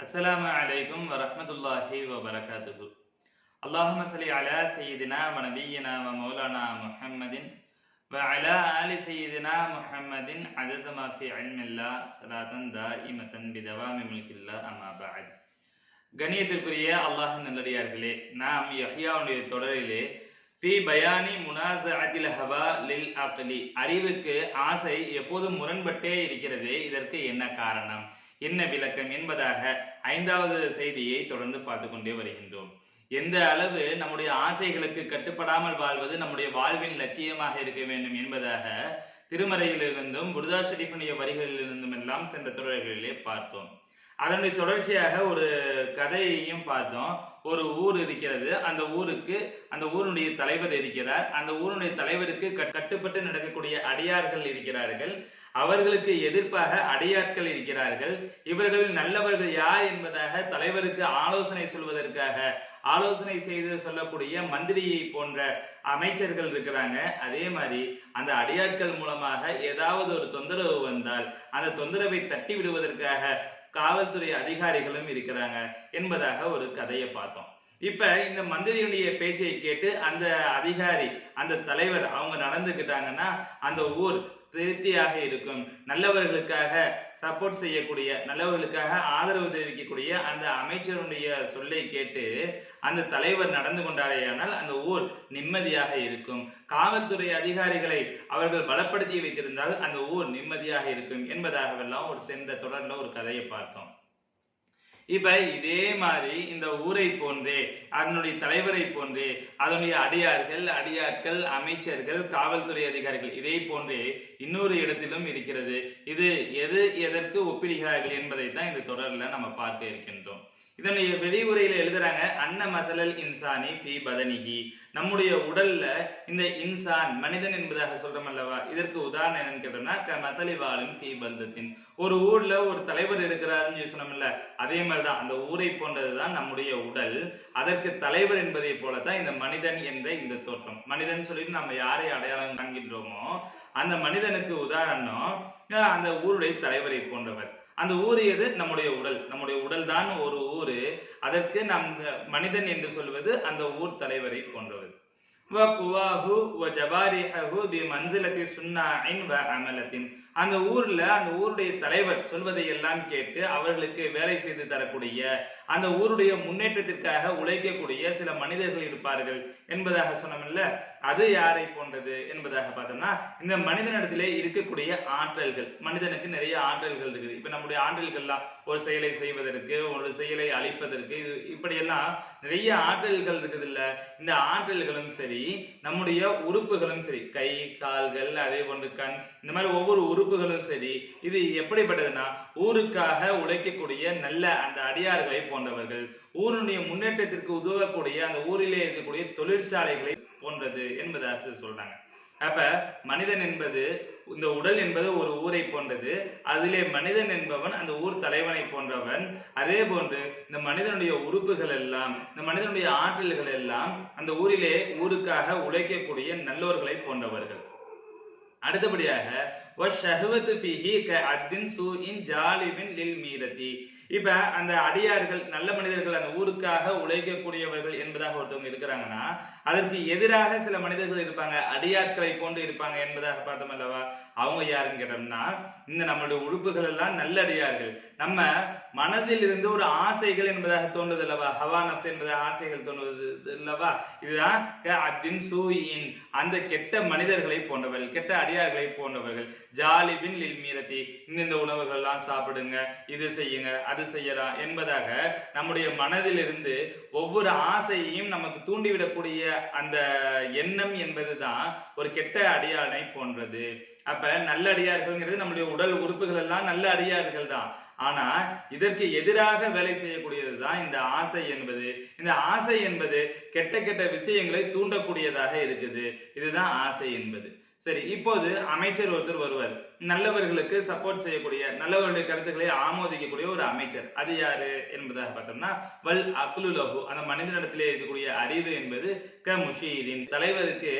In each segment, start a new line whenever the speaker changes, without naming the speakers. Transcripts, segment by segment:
அஸ்லாம் அலைக்கும் வரமத்துல்லாஹி வபரகாத்து அல்லாஹும சலி அலா சையதினா மனபீனா வ மௌலானா முஹம்மதின் வ அலா அலி சையதினா முஹம்மதின் அதத் மாஃபி அல்மில்லா சலாதன் தா இமதன் பிதவாமி முல்கில்லா அமாபாத் கணியத்திற்குரிய அல்லாஹ் நல்லடியார்களே நாம் யஹ்யாவுடைய தொடரிலே பி பயானி முனாஸ் அதில் ஹவா லில் அக்லி. அறிவுக்கு ஆசை எப்போதும் முரண்பட்டே இருக்கிறது இதற்கு என்ன காரணம்? என்ன விளக்கம் என்பதாக ஐந்தாவது செய்தியை தொடர்ந்து பார்த்து கொண்டே வருகின்றோம். எந்த அளவு நம்முடைய ஆசைகளுக்கு கட்டுப்படாமல் வாழ்வது நம்முடைய வாழ்வின் லட்சியமாக இருக்க வேண்டும் என்பதாக திருமறையிலிருந்தும் புர்தா ஷெரீஃபுடைய வரிகளிலிருந்தும் எல்லாம் சென்ற தொடர்களிலே பார்த்தோம். அதனுடைய தொடர்ச்சியாக ஒரு கதையையும் பார்த்தோம். ஒரு ஊர் இருக்கிறது. அந்த ஊருக்கு அந்த ஊருடைய தலைவர் இருக்கிறார். அந்த ஊருடைய தலைவருக்கு கட்- கட்டுப்பட்டு நடக்கக்கூடிய அடியார்கள் இருக்கிறார்கள். அவர்களுக்கு எதிர்ப்பாக அடியாட்கள் இருக்கிறார்கள். இவர்கள் நல்லவர்கள் யார் என்பதாக தலைவருக்கு ஆலோசனை சொல்வதற்காக ஆலோசனை செய்து சொல்லக்கூடிய மந்திரியை போன்ற அமைச்சர்கள் இருக்கிறாங்க. அதே மாதிரி அந்த அடியாட்கள் மூலமாக ஏதாவது ஒரு தொந்தரவு வந்தால் அந்த தொந்தரவை தட்டி விடுவதற்காக காவல்துறை அதிகாரிகளும் இருக்கிறாங்க என்பதாக ஒரு கதையை பார்த்தோம். இப்ப இந்த மந்திரியுடைய பேச்சை கேட்டு அந்த அதிகாரி அந்த தலைவர் அவங்க நடந்துக்கிட்டாங்கன்னா அந்த ஊர் திருப்தியாக இருக்கும். நல்லவர்களுக்காக சப்போர்ட் செய்யக்கூடிய நல்லவர்களுக்காக ஆதரவு தெரிவிக்கக்கூடிய அந்த அமைச்சருடைய சொல்லை கேட்டு அந்த தலைவர் நடந்து கொண்டாரேயானால் அந்த ஊர் நிம்மதியாக இருக்கும். காவல்துறை அதிகாரிகளை அவர்கள் பலப்படுத்தி வைத்திருந்தால் அந்த ஊர் நிம்மதியாக இருக்கும் என்பதாகவெல்லாம் ஒரு சென்ற தொடரில் ஒரு கதையை பார்த்தோம். இப்ப இதே மாதிரி இந்த ஊரை போன்றே அதனுடைய தலைவரை போன்றே அதனுடைய அடியார்கள் அடியாட்கள் அமைச்சர்கள் காவல்துறை அதிகாரிகள் இதே போன்றே இன்னொரு இடத்திலும் இருக்கிறது. இது எது எதற்கு ஒப்பிடுகிறார்கள் என்பதை தான் இந்த தொடரில் நம்ம பார்க்க இருக்கின்றோம். இதனுடைய வெளியுரையில எழுதுறாங்க அன்ன மசலல் இன்சானி ஃபி பதனிகி நம்முடைய உடல்ல இந்த இன்சான் மனிதன் என்பதாக சொல்றோம் அல்லவா? இதற்கு உதாரணம் என்னன்னு கேட்டோம்னா க மசலி வாழும் ஃபி பந்தத்தின் ஒரு ஊர்ல ஒரு தலைவர் இருக்கிறாருன்னு சொல்லி சொன்னோம்ல அதே மாதிரிதான் அந்த ஊரை போன்றதுதான் நம்முடைய உடல். அதற்கு தலைவர் என்பதை போலதான் இந்த மனிதன் என்ற இந்த தோற்றம். மனிதன் சொல்லிட்டு நம்ம யாரை அடையாளம் காண்கின்றோமோ அந்த மனிதனுக்கு உதாரணம் அந்த ஊருடைய தலைவரை போன்றவர். அந்த ஊர் எது? நம்முடைய உடல். நம்முடைய உடல் தான் ஒரு ஊரு. அதற்கு நம் மனிதன் என்று சொல்வது அந்த ஊர் தலைவரை போன்றவர் வ குவாஹு வ ஜபாரிஹு பி அந்த ஊர்ல அந்த ஊருடைய தலைவர் சொல்வதை எல்லாம் கேட்டு அவர்களுக்கு வேலை செய்து தரக்கூடிய அந்த ஊருடைய முன்னேற்றத்திற்காக உழைக்கக்கூடிய சில மனிதர்கள் இருப்பார்கள் என்பதாக சொன்னோம்ல அது யாரை போன்றது என்பதாக பார்த்தோம்னா இந்த மனிதனிடத்திலே இருக்கக்கூடிய ஆற்றல்கள் மனிதனுக்கு நிறைய ஆற்றல்கள் இருக்குது. இப்ப நம்முடைய ஆற்றல்கள்லாம் ஒரு செயலை செய்வதற்கு ஒரு செயலை அழிப்பதற்கு இது இப்படியெல்லாம் நிறைய ஆற்றல்கள் இருக்குது இல்ல இந்த ஆற்றல்களும் சரி நம்முடைய உறுப்புகளும் சரி கை கால்கள் அதே போன்று கண் இந்த மாதிரி ஒவ்வொரு உறுப்பு உறுப்புகளும் சரி இது எப்படிப்பட்டதுன்னா ஊருக்காக உழைக்கக்கூடிய நல்ல அந்த அடியார்களை போன்றவர்கள் ஊருடைய முன்னேற்றத்திற்கு உதவக்கூடிய அந்த ஊரிலே இருக்கக்கூடிய தொழிற்சாலைகளை போன்றது என்பதாக சொல்றாங்க. அப்ப மனிதன் என்பது இந்த உடல் என்பது ஒரு ஊரை போன்றது அதிலே மனிதன் என்பவன் அந்த ஊர் தலைவனை போன்றவன் அதே போன்று இந்த மனிதனுடைய உறுப்புகள் எல்லாம் இந்த மனிதனுடைய ஆற்றல்கள் எல்லாம் அந்த ஊரிலே ஊருக்காக உழைக்கக்கூடிய நல்லோர்களை போன்றவர்கள். அடுத்தபடியாக வஷஹவத்து ஃபிஹி க அத்தின் சூஇன் ஜாலிபின் லில் மீரதி இப்ப அந்த அடியார்கள் நல்ல மனிதர்கள் அந்த ஊருக்காக உழைக்கக்கூடியவர்கள் என்பதாக ஒருத்தவங்க இருக்கிறாங்கன்னா அதற்கு எதிராக சில மனிதர்கள் இருப்பாங்க அடியாட்களை போன்று இருப்பாங்க என்பதாக பார்த்தோம் அல்லவா? அவங்க யாருன்னு கேட்டோம்னா இந்த நம்மளுடைய உறுப்புகள் எல்லாம் நல்ல அடியார்கள். நம்ம மனதில் இருந்து ஒரு ஆசைகள் என்பதாக தோன்றுது அல்லவா? ஹவா நப்ஸ் என்பதாக ஆசைகள் தோன்றுவது அல்லவா? இதுதான் அத்தின் சூயின். அந்த கெட்ட மனிதர்களை போன்றவர்கள் கெட்ட அடியார்களை போன்றவர்கள் ஜாலிபின் லில் மீரத்தி. இந்த உணவுகள் எல்லாம் சாப்பிடுங்க இது செய்யுங்க அது செய்யலாம் என்பதாக நம்முடைய மனதிலிருந்து ஒவ்வொரு ஆசையையும் நமக்கு தூண்டிவிடக்கூடிய அந்த எண்ணம் என்பதுதான் ஒரு கெட்ட அடியானை போன்றது. அப்ப நல்ல அடியார்கள்ங்கிறது நம்முடைய உடல் உறுப்புகள் எல்லாம் நல்ல அடியார்கள் தான். ஆனா இதற்கு எதிராக வேலை செய்யக்கூடியது தான் இந்த ஆசை என்பது. இந்த ஆசை என்பது கெட்ட கெட்ட விஷயங்களை தூண்டக்கூடியதாக இருக்குது. இதுதான் ஆசை என்பது. சரி இப்போது அமைச்சர் ஒருத்தர் வருவார். நல்லவர்களுக்கு சப்போர்ட் செய்யக்கூடிய நல்லவர்களுடைய கருத்துக்களை ஆமோதிக்கக்கூடிய ஒரு அமைச்சர். அது யாரு என்பதாக பார்த்தோம்னா வல் அக்லுலகு அந்த மனிதனிடத்திலே இருக்கக்கூடிய அறிவு என்பது க முஷீரின் தலைவருக்கு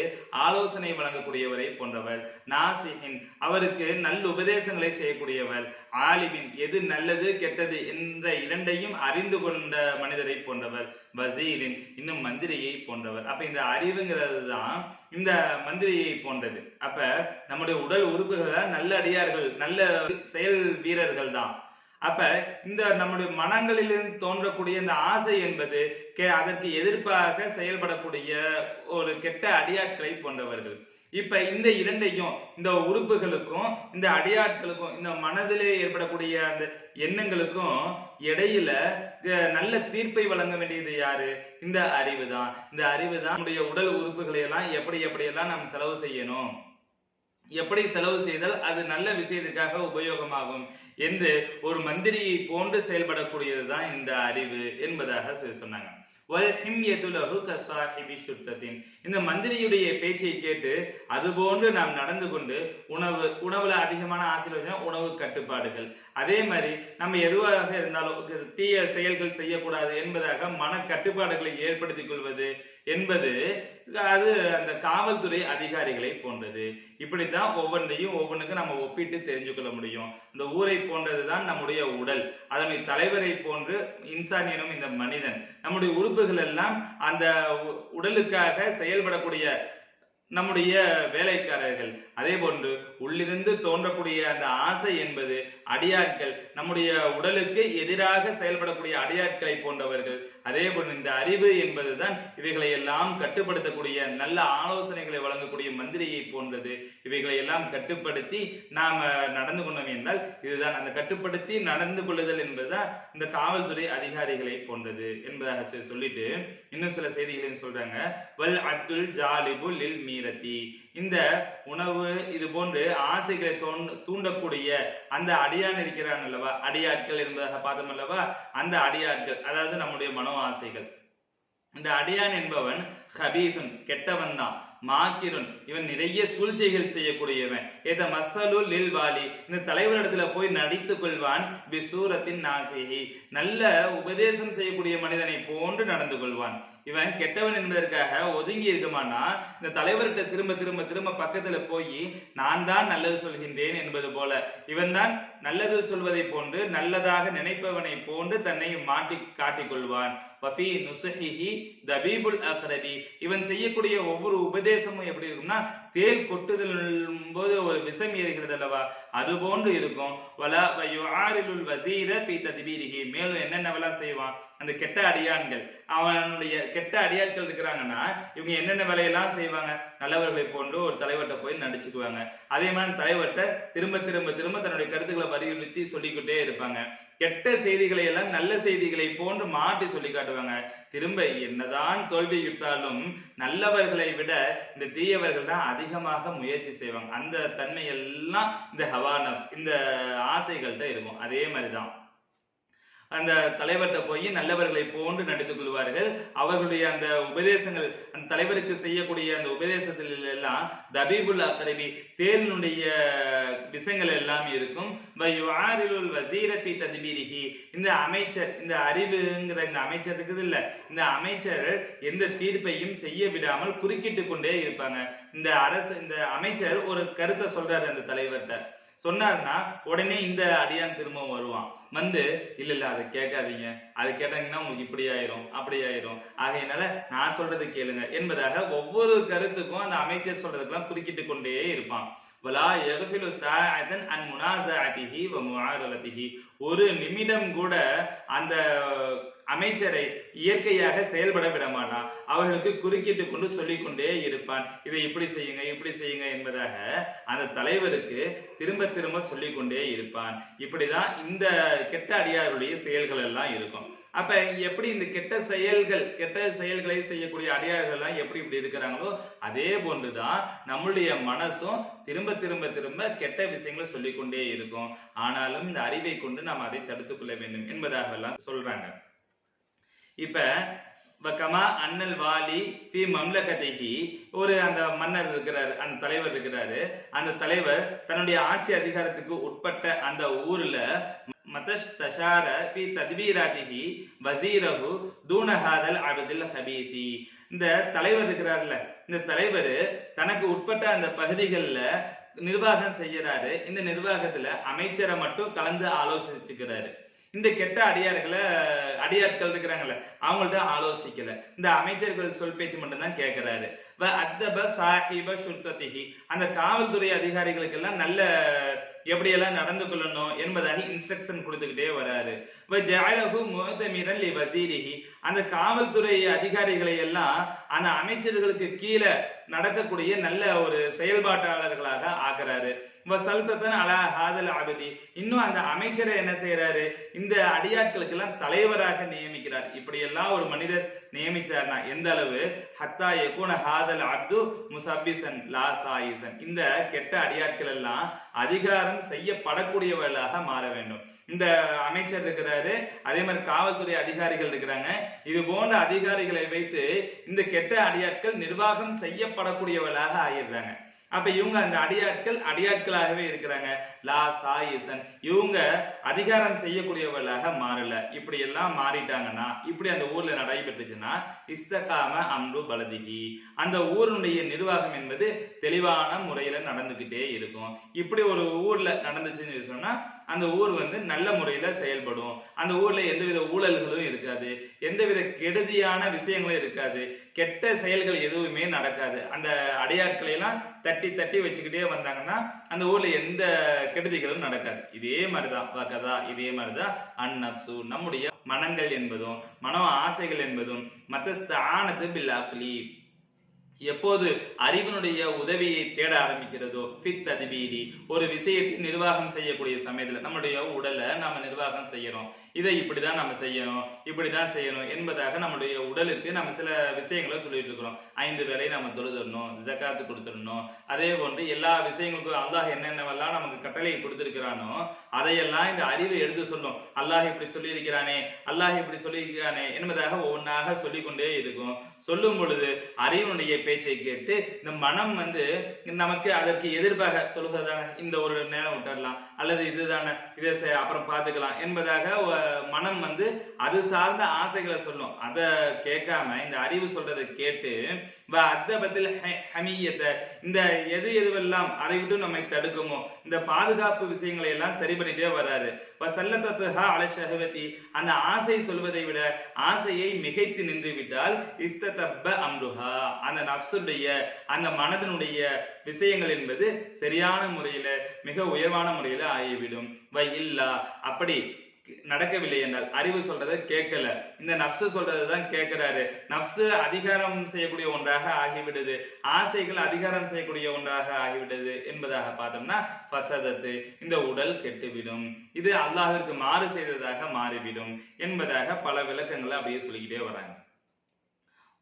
ஆலோசனை வழங்கக்கூடியவரை போன்றவர். நாசிஹின் அவருக்கு நல்ல உபதேசங்களை செய்யக்கூடியவர். ஆலிமின் எது நல்லது கெட்டது என்ற இரண்டையும் அறிந்து கொண்ட மனிதரை போன்றவர். வசீரின் இன்னும் மந்திரியை போன்றவர். அப்ப இந்த அறிவுங்கிறது தான் இந்த மந்திரியை போன்றது. அப்ப நம்முடைய உடல் உறுப்புகளை நல்ல அடியார்கள் நல்ல செயல் வீரர்கள் தான். அப்ப இந்த நம்முடைய மனங்களிலிருந்து தோன்றக்கூடிய இந்த ஆசை என்பது கே- அதற்கு எதிர்ப்பாக செயல்படக்கூடிய ஒரு கெட்ட அடியாட்களை போன்றவர்கள். இப்ப இந்த இரண்டையும் இந்த உறுப்புகளுக்கும் இந்த அடியாட்களுக்கும் இந்த மனதிலே ஏற்படக்கூடிய அந்த எண்ணங்களுக்கும் இடையில நல்ல தீர்ப்பை வழங்க வேண்டியது யாரு? இந்த அறிவு தான் இந்த அறிவு தான் நம்முடைய உடல் உறுப்புகளை எல்லாம் எப்படி எப்படியெல்லாம் நாம் செலவு செய்யணும்? எப்படி செலவு செய்தால் அது நல்ல விஷயத்துக்காக உபயோகமாகும் என்று ஒரு மந்திரியை போன்று செயல்படக்கூடியது தான் இந்த அறிவு என்பதாக சொல்லி சொன்னாங்க. வல்ஹிம்யத்து லஹு கசாஹிபி சுத்தத்தின். இந்த மந்திரியுடைய பேச்சை கேட்டு அதுபோன்று நாம் நடந்து கொண்டு உணவு உணவுல அதிகமான ஆசை உணவு கட்டுப்பாடுகள். அதே மாதிரி நம்ம எதுவாக இருந்தாலும் தீய செயல்கள் செய்யக்கூடாது என்பதாக மன கட்டுப்பாடுகளை ஏற்படுத்திக் கொள்வது என்பது அது அந்த காவல்துறை அதிகாரிகளை போன்றது. இப்படித்தான் ஒவ்வொன்றையும் ஒவ்வொன்றுக்கும் நம்ம ஒப்பிட்டு தெரிஞ்சு கொள்ள முடியும். இந்த ஊரை போன்றது தான் நம்முடைய உடல். அதனை தலைவரை போன்று இன்சான் எனும் இந்த மனிதன். நம்முடைய உறுப்புகள் எல்லாம் அந்த உ- உடலுக்காக செயல்படக்கூடிய நம்முடைய வேலைக்காரர்கள். அதே போன்று உள்ளிருந்து தோன்றக்கூடிய அந்த ஆசை என்பது அடியாட்கள். நம்முடைய உடலுக்கு எதிராக செயல்படக்கூடிய அடியாட்களை போன்றவர்கள். அதே போல் இந்த அறிவு என்பதுதான் இவைகளை எல்லாம் கட்டுப்படுத்தக்கூடிய நல்ல ஆலோசனைகளை வழங்கக்கூடிய மந்திரியை போன்றது. இவைகளை எல்லாம் கட்டுப்படுத்தி நாம் நடந்து கொண்டோம் என்றால் இதுதான். அந்த கட்டுப்படுத்தி நடந்து கொள்ளுதல் என்பதுதான் இந்த காவல்துறை அதிகாரிகளை போன்றது என்பதாக சொல்லிட்டு இன்னும் சில செய்திகளையும் சொல்றாங்க. வல் அத்துல் ஜாலிபு லில் மீரதி இந்த உணவு இது போன்று ஆசைகளை தோன்- தூண்டக்கூடிய அந்த அடியான் இருக்கிறான் அல்லவா? அடியாட்கள் என்பதாக பார்த்தோம் அல்லவா? அந்த அடியாட்கள் அதாவது நம்முடைய மனோ ஆசைகள். இந்த அடியான் என்பவன் ஹபீசன் கெட்டவன் தான் மாக்கிரன். இவன் நிறைய சூழ்ச்சிகள் செய்யக்கூடியவன். ஏத மசலு லில் வாலி இந்த தலைவரிடத்துல போய் நடித்துக் கொள்வான் பிசூரத்தின் நாசிகி. நல்ல உபதேசம் செய்யக்கூடிய மனிதனை போன்று நடந்து கொள்வான் இவன் கெட்டவன் என்பதற்காக ஒதுங்கி இருக்குமானா இந்த தலைவர்கிட்ட திரும்ப திரும்ப திரும்ப பக்கத்துல போய் நான் தான் நல்லது சொல்கின்றேன் என்பது போல. இவன் தான் நல்லது சொல்வதை போன்று நல்லதாக நினைப்பவனை போன்று தன்னை மாட்டி காட்டிக்கொள்வான். வஃபி நுசுஹிஹி தபீபுல் அக்ரபி. இவன் செய்யக்கூடிய ஒவ்வொரு உபதேசமும் எப்படி இருக்கும்னா தேல் கொட்டுதல் போது ஒரு விஷம் ஏறுகிறது அல்லவா அது போன்று இருக்கும். வலா வயுஆரிலுல் வசீர ஃபி தத்பீரிஹி மேலும் என்னென்னவெல்லாம் செய்வான்? அந்த கெட்ட அடியான்கள். அவனுடைய கெட்ட அடியாட்கள் இருக்கிறாங்கன்னா இவங்க என்னென்ன வேலையெல்லாம் செய்வாங்க? நல்லவர்களை போன்று ஒரு தலைவர்கிட்ட போய் நடிச்சுக்குவாங்க. அதே மாதிரி தலைவர்கிட்ட திரும்ப திரும்ப திரும்ப தன்னுடைய கருத்துக்களை வலியுறுத்தி சொல்லிக்கிட்டே இருப்பாங்க. கெட்ட செய்திகளை எல்லாம் நல்ல செய்திகளை போன்று மாற்றி சொல்லி காட்டுவாங்க. திரும்ப என்னதான் தோல்வியுற்றாலும் நல்லவர்களை விட இந்த தீயவர்கள் தான் அதிகமாக முயற்சி செய்வாங்க. அந்த தன்மை எல்லாம் இந்த ஹவானப்ஸ் இந்த ஆசைகள்கிட்ட இருக்கும். அதே மாதிரி தான் அந்த தலைவர்கிட்ட போய் நல்லவர்களை போன்று நடித்துக் கொள்வார்கள். அவர்களுடைய அந்த உபதேசங்கள் அந்த தலைவருக்கு செய்யக்கூடிய அந்த உபதேசத்தில் எல்லாம் தபீபுல் அக்கரபி தேலினுடைய விஷயங்கள் எல்லாம் இருக்கும். வயுஆரிலுல் வசீர இந்த அமைச்சர் இந்த அறிவுங்கிற இந்த அமைச்சர் இருக்குது இல்ல இந்த அமைச்சர் எந்த தீர்ப்பையும் செய்ய விடாமல் குறுக்கிட்டு கொண்டே இருப்பாங்க. இந்த அரசு இந்த அமைச்சர் ஒரு கருத்தை சொல்றாரு அந்த தலைவர்கிட்ட. சொன்னார்னா உடனே இந்த அடியான் திரும்பவும் வருவான். வந்து இல்ல இல்ல அதை கேட்காதீங்க. அதை கேட்டாங்கன்னா உங்களுக்கு இப்படி ஆயிரும் அப்படி ஆயிரும். ஆகையினால நான் சொல்றது கேளுங்க என்பதாக ஒவ்வொரு கருத்துக்கும் அந்த அமைச்சர் சொல்றதுக்கெல்லாம் குறுக்கிட்டு கொண்டே இருப்பான். வலா யகஃபிலு சாஅதன் அன் முனாசாஅதிஹி வ முஆரலதிஹி. ஒரு நிமிடம் கூட அந்த அமைச்சரை இயற்கையாக செயல்பட விடமாட்டான் அவர்களுக்கு குறுக்கிட்டு கொண்டு சொல்லிக்கொண்டே இருப்பான். இதை இப்படி செய்யுங்க இப்படி செய்யுங்க என்பதாக அந்த தலைவருக்கு திரும்ப திரும்ப சொல்லிக்கொண்டே இருப்பான். இப்படிதான் இந்த கெட்ட அடியார்களுடைய செயல்கள் எல்லாம் இருக்கும். அப்ப எப்படி இந்த கெட்ட செயல்கள் கெட்ட செயல்களை செய்யக்கூடிய அடியார்கள் எல்லாம் எப்படி இப்படி இருக்கிறாங்களோ அதே போன்றுதான் நம்மளுடைய மனசும் திரும்ப திரும்ப திரும்ப கெட்ட விஷயங்களை சொல்லிக்கொண்டே இருக்கும். ஆனாலும் இந்த அறிவை கொண்டு நாம் அதை தடுத்துக் கொள்ள வேண்டும் என்பதாக எல்லாம் சொல்றாங்க. இப்ப வக்கமா அண்ணல் வாலி பி மம்லகதைகி ஒரு அந்த மன்னர் இருக்கிறாரு அந்த தலைவர் இருக்கிறாரு. அந்த தலைவர் தன்னுடைய ஆட்சி அதிகாரத்துக்கு உட்பட்ட அந்த ஊர்ல மதஷ் தஷார பி தத்வீராதிகி வசீரகு தூணஹாதல் அபதில் ஹபீதி இந்த தலைவர் இருக்கிறார்ல இந்த தலைவர் தனக்கு உட்பட்ட அந்த பகுதிகளில் நிர்வாகம் செய்யறாரு இந்த நிர்வாகத்துல அமைச்சரை மட்டும் கலந்து ஆலோசிச்சுக்கிறாரு. இந்த கெட்ட அடியார்களை அடியாட்கள் இருக்கிறாங்கல்ல அவங்கள்ட்ட ஆலோசிக்கல. இந்த அமைச்சர்கள் சொல் பேச்சு மட்டும்தான் கேட்கிறாரு அத்தப சாஹிப சுர்ததிஹி அந்த காவல்துறை அதிகாரிகளுக்கெல்லாம் நல்ல எப்படியெல்லாம் நடந்து கொள்ளணும் என்பதாக இன்ஸ்ட்ரக்ஷன் கொடுத்துக்கிட்டே வராரு. வ ஜஅலஹு வசீரிஹி. அந்த காவல்துறை அதிகாரிகளை எல்லாம் அந்த அமைச்சர்களுக்கு கீழே நடக்கக்கூடிய நல்ல ஒரு செயல்பாட்டாளர்களாக ஆக்குறாரு. வசல்தன் அலா ஹாதல் ஆபதி இன்னும் அந்த அமைச்சரை என்ன செய்யறாரு இந்த அடியாட்களுக்கு எல்லாம் தலைவராக நியமிக்கிறார். இப்படி எல்லாம் ஒரு மனிதர் நியமிச்சார்னா எந்த அளவு? ஹத்தா எகுன ஹாதல் அப்து முசபிசன் லா சாயிசன் இந்த கெட்ட அடியாட்கள் எல்லாம் அதிகாரம் செய்யப்படக்கூடியவர்களாக மாற வேண்டும். இந்த அமைச்சர் இருக்கிறாரு அதே மாதிரி காவல்துறை அதிகாரிகள் இருக்கிறாங்க. இது போன்ற அதிகாரிகளை வைத்து இந்த கெட்ட அடியாட்கள் நிர்வாகம் செய்யப்படக்கூடியவர்களாக ஆயிடுறாங்க அப்ப இவங்க அந்த அடியாட்கள் அடியாட்களாகவே இருக்கிறாங்க. லா சாயிசன் இவங்க அதிகாரம் செய்யக்கூடியவர்களாக மாறல. இப்படி எல்லாம் மாறிட்டாங்கன்னா இப்படி அந்த ஊர்ல நடைபெற்றுச்சுன்னா இஸ்தகாம அம்ரு பலதிகி. அந்த ஊருடைய நிர்வாகம் என்பது தெளிவான முறையில நடந்துகிட்டே இருக்கும். இப்படி ஒரு ஊர்ல நடந்துச்சுன்னு சொன்னா அந்த ஊர் வந்து நல்ல முறையில் செயல்படும். அந்த ஊரில் எந்தவித ஊழல்களும் இருக்காது. எந்தவித கெடுதியான விஷயங்களும் இருக்காது. கெட்ட செயல்கள் எதுவுமே நடக்காது. அந்த அடையாட்களையெல்லாம் தட்டி தட்டி வச்சுக்கிட்டே வந்தாங்கன்னா அந்த ஊரில் எந்த கெடுதிகளும் நடக்காது. இதே மாதிரி தான் கதா இதே மாதிரி தான் அந்நப்சு நம்முடைய மனங்கள் என்பதும் மனோ ஆசைகள் என்பதும் மத்தஸ்தானது ஸ்தானத்து அக்லி எப்போது அறிவினுடைய உதவியை தேட ஆரம்பிக்கிறதோ ஃபித் அதிபீதி ஒரு விஷயத்தை நிர்வாகம் செய்யக்கூடிய சமயத்துல நம்முடைய உடலை நம்ம நிர்வாகம் செய்யறோம் இதை இப்படிதான் நம்ம செய்யணும் இப்படிதான் செய்யணும் என்பதாக நம்முடைய உடலுக்கு நம்ம சில விஷயங்களை சொல்லிட்டு இருக்கிறோம். ஐந்து வேலையை நம்ம தொழுதரணும் ஜக்காத்து கொடுத்துடணும். அதே போன்று எல்லா விஷயங்களுக்கும் அல்லாஹ் என்னென்னவெல்லாம் நமக்கு கட்டளை கொடுத்துருக்கிறானோ அதையெல்லாம் இந்த அறிவை எடுத்து சொல்லும். அல்லாஹ் இப்படி சொல்லியிருக்கிறானே அல்லாஹ் இப்படி சொல்லியிருக்கிறானே என்பதாக ஒவ்வொன்றாக சொல்லிக்கொண்டே இருக்கும். சொல்லும் பொழுது அறிவினுடைய பேச்சை கேட்டு இந்த மனம் வந்து நமக்கு அதற்கு எதிர்ப்பாக தொழுகதானே இந்த ஒரு நேரம் விட்டுடலாம் அல்லது இதுதானே இதை அப்புறம் பார்த்துக்கலாம் என்பதாக மனம் வந்து அது சார்ந்த ஆசைகளை சொல்லும். அதை கேட்காம இந்த அறிவு சொல்றதை கேட்டு அத்த பதில் ஹமியத்தை இந்த எது எதுவெல்லாம் அதை விட்டு நம்மை தடுக்குமோ இந்த பாதுகாப்பு விஷயங்களை எல்லாம் சரி பண்ணிட்டே வராரு வ சல்லத்தத்துஹா அல அந்த ஆசை சொல்வதை விட ஆசையை மிகைத்து நின்று விட்டால் இஸ்தத்தப்ப அம்ருஹா. அந்த நப்சுடைய அந்த மனதனுடைய விஷயங்கள் என்பது சரியான முறையில மிக உயர்வான முறையில ஆகிவிடும். வை இல்லா அப்படி நடக்கவில்லை என்றால் அறிவு சொல்றதை கேட்கல. இந்த நப்சு சொல்றதை தான் கேட்கிறாரு. நப்சு அதிகாரம் செய்யக்கூடிய ஒன்றாக ஆகிவிடுது. ஆசைகள் அதிகாரம் செய்யக்கூடிய ஒன்றாக ஆகிவிடுது என்பதாக பார்த்தோம்னா பசதத்து இந்த உடல் கெட்டுவிடும். இது அல்லாஹிற்கு மாறு செய்ததாக மாறிவிடும் என்பதாக பல விளக்கங்களை அப்படியே சொல்லிக்கிட்டே வராங்க.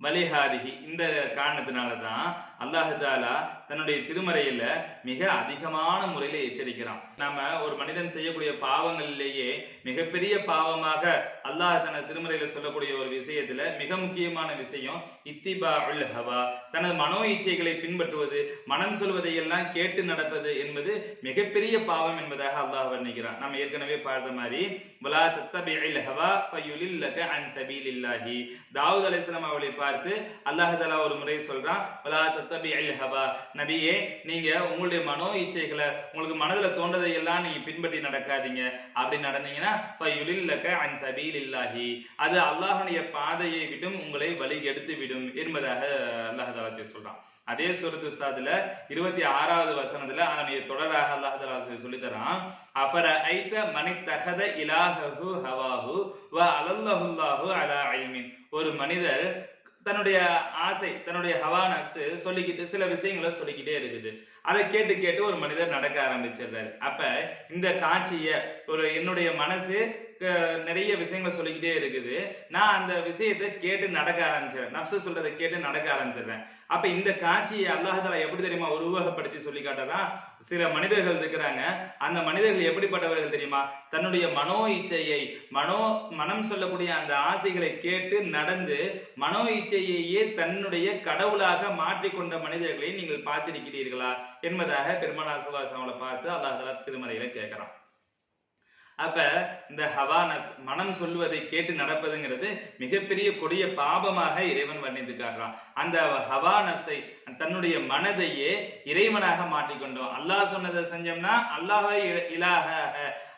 வலிஹாதிகி இந்த காரணத்தினால தான் அல்லாஹு தாலா தன்னுடைய திருமறையில மிக அதிகமான முறையில எச்சரிக்கிறான். நாம ஒரு மனிதன் செய்யக்கூடிய பாவங்களிலேயே மிகப்பெரிய பாவமாக அல்லாஹ் தனது திருமறையில சொல்லக்கூடிய ஒரு விஷயத்துல மிக முக்கியமான விஷயம் இத்திபா உல் ஹவா. தனது மனோ இச்சைகளை பின்பற்றுவது மனம் சொல்வதை எல்லாம் கேட்டு நடப்பது என்பது மிகப்பெரிய பாவம் என்பதாக அல்லாஹ் வர்ணிக்கிறான். நம்ம ஏற்கனவே பார்த்த மாதிரி வலா தத்தபிஇல் ஹவா ஃபயுலில்லக அன் சபீலில்லாஹி. தாவூத் அலைஹிஸ்ஸலாம் அவளை பார்த்து அல்லாஹ் தஆலா ஒரு முறை சொல்றான் வலா தத்தபிஇல் ஹவா நபியே நீங்க உங்களுடைய மனோ இச்சைகளை உங்களுக்கு மனதில் தோன்றதை எல்லாம் நீங்க பின்பற்றி நடக்காதீங்க. அப்படி நடந்தீங்கன்னா ஃபயுலில்லக அன் சபீலில்லாஹி. அது அல்லாஹனுடைய பாதையை விட்டும் உங்களை வழி எடுத்து விடும் என்பதாக அல்லாஹ் தஆலா சொல்றான். அதே சுரத்து சாதுல இருபத்தி ஆறாவது வசனத்துல அதனுடைய தொடராக அல்லாஹ் சொல்லி தரான் அபர ஐத்த மனி தகத இலாஹு ஹவாஹு வ அலல்லஹுல்லாஹு அலா இல்மின். ஒரு மனிதர் தன்னுடைய ஆசை தன்னுடைய ஹவா நப்சு சொல்லிக்கிட்டு சில விஷயங்களை சொல்லிக்கிட்டே இருக்குது. அதை கேட்டு கேட்டு ஒரு மனிதர் நடக்க ஆரம்பிச்சிடுறாரு. அப்ப இந்த காட்சிய ஒரு என்னுடைய மனசு நிறைய விஷயங்களை சொல்லிக்கிட்டே இருக்குது. நான் அந்த விஷயத்தை கேட்டு நடக்க ஆரம்பிச்சிடுறேன் நப்சு சொல்றதை கேட்டு நடக்க ஆரம்பிச்சிடுறேன் அப்ப இந்த காட்சியை அல்லாஹால எப்படி தெரியுமா உருவகப்படுத்தி சொல்லி காட்டுறான்? சில மனிதர்கள் இருக்கிறாங்க. அந்த மனிதர்கள் எப்படிப்பட்டவர்கள் தெரியுமா? தன்னுடைய மனோ இச்சையை மனோ மனம் சொல்லக்கூடிய அந்த ஆசைகளை கேட்டு நடந்து மனோ இச்சையையே தன்னுடைய கடவுளாக மாற்றிக்கொண்ட மனிதர்களை நீங்கள் பார்த்திருக்கிறீர்களா? என்பதாக பெருமானா அவளை பார்த்து அல்லாஹ் திருமறையில கேட்கிறான். அப்ப இந்த ஹவா நப்ஸ் மனம் சொல்வதை கேட்டு நடப்பதுங்கிறது மிகப்பெரிய கொடிய பாபமாக இறைவன் வர்ணித்து அந்த ஹவா நப்ஸை தன்னுடைய மனதையே இறைவனாக மாற்றிக்கொண்டோம். அல்லாஹ் சொன்னதை செஞ்சோம்னா அல்லாஹை இலாக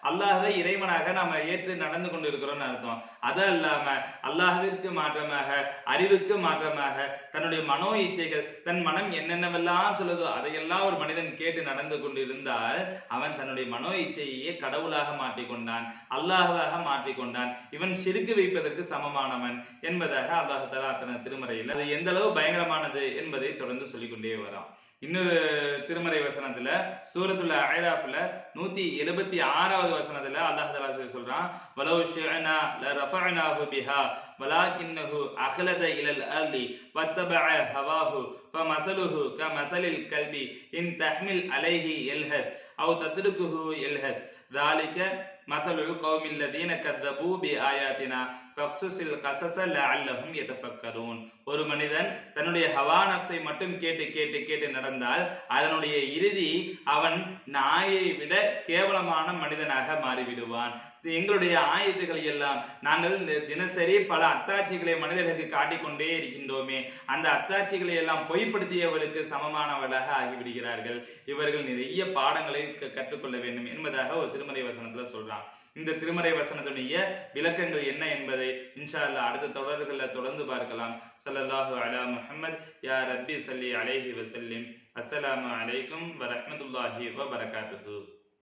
அல்லாஹை இறைவனாக நாம ஏற்று நடந்து கொண்டு இருக்கிறோம்னு அர்த்தம். அது அல்லாம அல்லாஹிற்கு மாற்றமாக அறிவுக்கு மாற்றமாக தன்னுடைய மனோ இச்சைகள் தன் மனம் என்னென்னவெல்லாம் சொல்லுதோ அதையெல்லாம் ஒரு மனிதன் கேட்டு நடந்து கொண்டிருந்தால் அவன் தன்னுடைய மனோ இச்சையையே கடவுளாக மாற்றிக்கொண்டான் அல்லாஹாக மாற்றிக்கொண்டான். இவன் சிறுக்கு வைப்பதற்கு சமமானவன் என்பதாக அல்லாஹ் தலா தன திருமறையில் அது எந்த அளவு பயங்கரமானது என்பதை தொடர்ந்து சொல்லிக்கொண்டே வரான் இன்னொரு திருமறை வசனத்துல சூரத்துல் அயராஃப்ல நூத்தி எழுபத்தி ஆறாவது வசனத்துல அல்லாஹ் தலா சொல்லி சொல்றான் வலவு ஷிஅனா லரஃபஅனாஹு பிஹா வலாக்கின்னஹு அஹ்லத இலல் அர்லி வத்தபஅ ஹவாஹு ஃபமதலுஹு கமதலில் கல்பி இன் தஹ்மில் அலைஹி யல்ஹத் அவு தத்ருகுஹு யல்ஹத் ذلك مثل القوم الذين كذبوا بآياتنا ஃபக்சுசில் கசச ஒரு மனிதன் தன்னுடைய ஹவா மட்டும் கேட்டு கேட்டு கேட்டு நடந்தால் அதனுடைய இறுதி அவன் நாயை விட கேவலமான மனிதனாக மாறிவிடுவான். எங்களுடைய ஆயத்துக்களை எல்லாம் நாங்கள் தினசரி பல அத்தாட்சிகளை மனிதர்களுக்கு காட்டிக்கொண்டே இருக்கின்றோமே. அந்த அத்தாட்சிகளை எல்லாம் பொய்ப்படுத்தியவர்களுக்கு சமமானவர்களாக ஆகிவிடுகிறார்கள். இவர்கள் நிறைய பாடங்களை க- கற்றுக்கொள்ள வேண்டும் என்பதாக ஒரு திருமலை வசனத்துல சொல்றான். இந்த திருமறை வசனத்துடைய விளக்கங்கள் என்ன என்பதை இன்ஷா அல்லா அடுத்த தொடர்களில் தொடர்ந்து பார்க்கலாம். ஸல்லல்லாஹு அலா முஹம்மத். யா ரப்பி சல்லி அலைஹி வசல்லிம் அஸ்ஸலாமு அலைக்கும் வரஹ்மத்துல்லாஹி வபரகாத்துஹு.